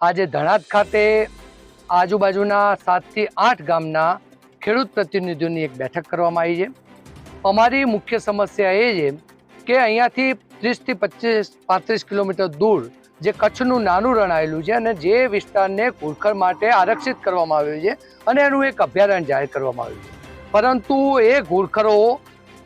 આજે ધણાત ખાતે આજુબાજુના સાતથી આઠ ગામના ખેડૂત પ્રતિનિધિઓની એક બેઠક કરવામાં આવી છે. અમારી મુખ્ય સમસ્યા એ છે કે અહીંયાથી ત્રીસથી પચીસ, પાંત્રીસ કિલોમીટર દૂર જે કચ્છનું નાનું રણ આવેલું છે અને જે વિસ્તારને ઘુડખર માટે આરક્ષિત કરવામાં આવ્યું છે અને એનું એક અભયારણ્ય જાહેર કરવામાં આવ્યું છે. પરંતુ એ ઘુડખરો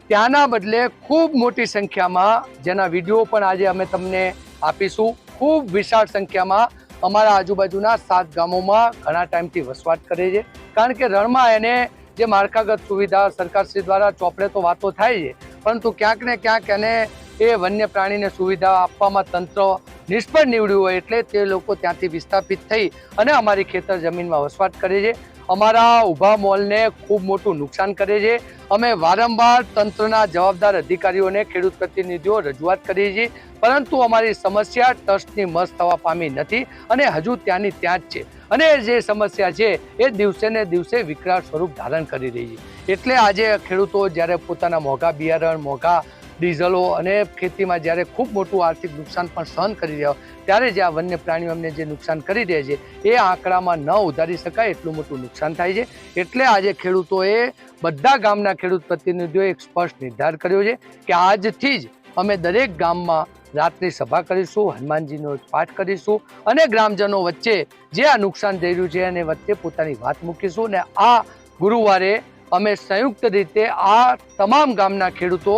ત્યાંના બદલે ખૂબ મોટી સંખ્યામાં, જેના વીડિયો પણ આજે અમે તમને આપીશું, ખૂબ વિશાળ સંખ્યામાં અમારા આજુબાજુના સાત ગામોમાં ઘણા ટાઈમથી વસવાટ કરે છે. કારણ કે રણમાં એને જે માળખાગત સુવિધા સરકારશ્રી દ્વારા ચોપડે તો વાતો થાય છે. પરંતુ ક્યાંક ને ક્યાંક એને એ વન્ય પ્રાણીને સુવિધા આપવામાં તંત્ર નિષ્ફળ નીવડ્યું હોય એટલે તે લોકો ત્યાંથી વિસ્થાપિત થઈ અને અમારી ખેતર જમીનમાં વસવાટ કરે છે. અમારા ઊભા મોલને ખૂબ મોટું નુકસાન કરે છે. અમે વારંવાર તંત્રના જવાબદાર અધિકારીઓને ખેડૂત પ્રતિનિધિઓ રજૂઆત કરીએ છીએ. પરંતુ અમારી સમસ્યા ટ્રસ્ટની મસ્ત થવા પામી નથી અને હજુ ત્યાંની ત્યાં જ છે. અને જે સમસ્યા છે એ દિવસે ને દિવસે વિકરાળ સ્વરૂપ ધારણ કરી રહી છે. એટલે આજે ખેડૂતો જ્યારે પોતાના મોંઘા બિયારણ, મોંઘા ડીઝલો અને ખેતીમાં જ્યારે ખૂબ મોટું આર્થિક નુકસાન પણ સહન કરી રહ્યા ત્યારે જે આ વન્ય પ્રાણીઓ અમને જે નુકસાન કરી રહ્યા છે, એ આંકડામાં ન ઉધારી શકાય એટલું મોટું નુકસાન થાય છે. એટલે આજે ખેડૂતોએ બધા ગામના ખેડૂત પ્રતિનિધિઓએ એક સ્પષ્ટ નિર્ધાર કર્યો છે કે આજથી જ અમે દરેક ગામમાં રાત્રિ સભા કરીશું, હનુમાનજીનો પાઠ કરીશું અને ગ્રામજનો વચ્ચે જે આ નુકસાન થઈ રહ્યું છે અને વચ્ચે પોતાની વાત મૂકીશું અને આ ગુરુવારે અમે સંયુક્ત રીતે આ તમામ ગામના ખેડૂતો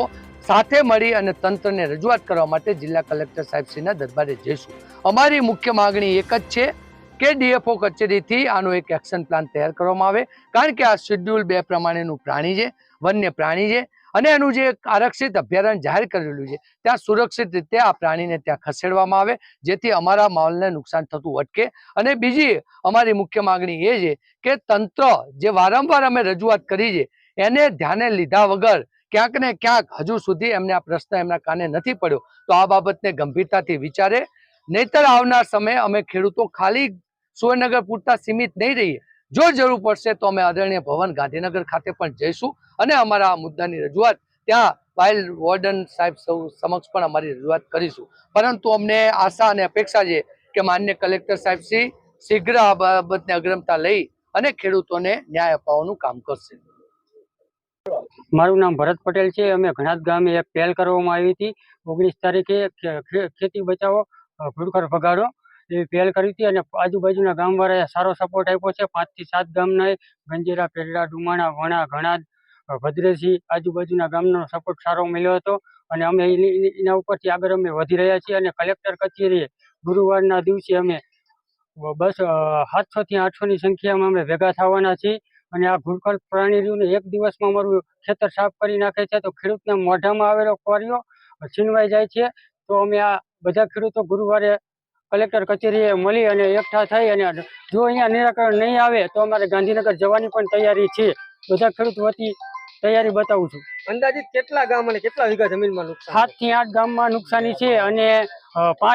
સાથે મળી અને તંત્રને રજૂઆત કરવા માટે જિલ્લા કલેક્ટર સાહેબશ્રીના દરબારે જઈશું. અમારી મુખ્ય માગણી એક જ છે કે ડીએફઓ કચેરીથી આનો એક એક્શન પ્લાન તૈયાર કરવામાં આવે. કારણ કે આ શેડ્યુલ બે પ્રમાણેનું પ્રાણી છે, વન્ય પ્રાણી છે, અને એનું જે આરક્ષિત અભયારણ્ય જાહેર કરેલું છે, ત્યાં સુરક્ષિત રીતે આ પ્રાણીને ત્યાં ખસેડવામાં આવે, જેથી અમારા માલને નુકસાન થતું અટકે. અને બીજી અમારી મુખ્ય માગણી એ છે કે તંત્ર જે વારંવાર અમે રજૂઆત કરી છે, એને ધ્યાને લીધા વગર ક્યાંક ને ક્યાંક હજુ સુધી એમને આ પ્રશ્ન એમના કાને નથી પડ્યો. તો આ બાબતને ગંભીરતાથી વિચારે. નહીતર આવનાર સમયે અમે ખેડૂતો ખાલી સુવર્ણનગર પૂરતા સીમિત નહીં રહીએ. જો જરૂર પડશે તો અમે આદરણીય ભવન ગાંધીનગર ખાતે પણ જઈશું અને અમારા આ મુદ્દાની રજૂઆત ત્યાં વાઇલ્ડ વોર્ડન સાહેબ સૌ સમક્ષ પણ અમારી રજૂઆત કરીશું. પરંતુ અમને આશા અને અપેક્ષા છે કે માન્ય કલેક્ટર સાહેબ શ્રી શીઘ્ર આ બાબતને અગ્રમતા લઈ અને ખેડૂતોને ન્યાય અપાવવાનું કામ કરશે. મારું નામ ભરત પટેલ છે. અમે ઘણા ગામે એક પહેલ કરવામાં આવી હતી. ઓગણીસ તારીખે ખેતી બચાવો ઘુડખર ભગાડો એવી પહેલ કરી હતી અને આજુબાજુના ગામવાળાએ સારો સપોર્ટ આપ્યો છે. પાંચથી સાત ગામના ગંજેરા પેરડા ડુમાણા વણા ઘણાદ અ, ભદ્રેસી આજુબાજુના ગામનો સપોર્ટ સારો મળ્યો હતો અને અમે એના ઉપરથી આગળ અમે વધી રહ્યા છીએ અને કલેક્ટર કચેરીએ ગુરુવારના દિવસે અમે બસ સાતસોથી આઠસોની સંખ્યામાં અમે ભેગા થવાના છીએ. અને આ ઘુડખર પ્રાણી રહ્યું એક દિવસમાં અમારું ખેતર સાફ કરી નાખે છે તો ખેડૂતને મોઢામાં આવેલો કોરિયો છીનવાઈ જાય છે. તો અમે આ બધા ખેડૂતો ગુરુવારે કલેક્ટર કચેરીએ મળી અને એકઠા થઈ અને જો અહીંયા નિરાકરણ નહીં આવે તો અમારે ગાંધીનગર જવાની પણ તૈયારી છે. બધા ખેડૂત વતી તૈયારી બતાવું છું. અંદાજિત કેટલા ગામ અને કેટલા વીઘા જમીનમાં નુકસાન સાતથી આઠ ગામમાં નુકસાની છે અને પાંચ